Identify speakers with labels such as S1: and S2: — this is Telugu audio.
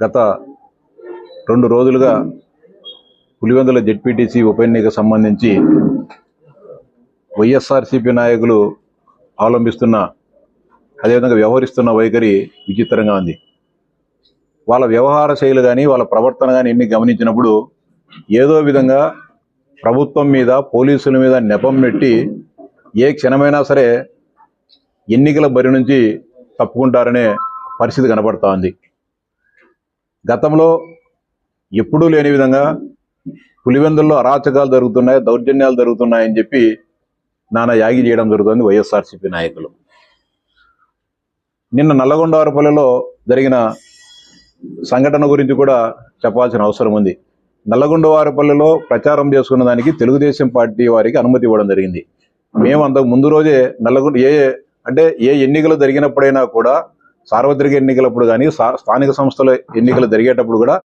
S1: గత రెండు రోజులుగా పులివెందుల జెడ్పీటీసీ ఉప ఎన్నిక సంబంధించి వైఎస్ఆర్సీపీ నాయకులు అవలంబిస్తున్న అదేవిధంగా వ్యవహరిస్తున్న వైఖరి విచిత్రంగా ఉంది. వాళ్ళ వ్యవహార శైలి కానీ వాళ్ళ ప్రవర్తన కానీ ఎన్ని గమనించినప్పుడు ఏదో విధంగా ప్రభుత్వం మీద పోలీసుల మీద నెపం పెట్టి ఏ క్షణమైనా సరే ఎన్నికల బరి నుంచి తప్పుకుంటారనే పరిస్థితి కనబడతా ఉంది. గతంలో ఎప్పుడూ లేని విధంగా పులివెందుల్లో అరాచకాలు జరుగుతున్నాయి దౌర్జన్యాలు జరుగుతున్నాయని చెప్పి నాన్న యాగి చేయడం జరుగుతుంది వైఎస్ఆర్సీపీ నాయకులు. నిన్న నల్లగొండవారపల్లెలో జరిగిన సంఘటన గురించి కూడా చెప్పాల్సిన అవసరం ఉంది. నల్లగొండవారపల్లెలో ప్రచారం చేసుకున్న దానికి తెలుగుదేశం పార్టీ వారికి అనుమతి ఇవ్వడం జరిగింది. మేము అంతకు ముందు రోజే నల్లగొండ ఏ అంటే ఏ ఎన్నికలు జరిగినప్పుడైనా కూడా సార్వత్రిక ఎన్నికలప్పుడు కానీ స్థానిక సంస్థల ఎన్నికలు జరిగేటప్పుడు కూడా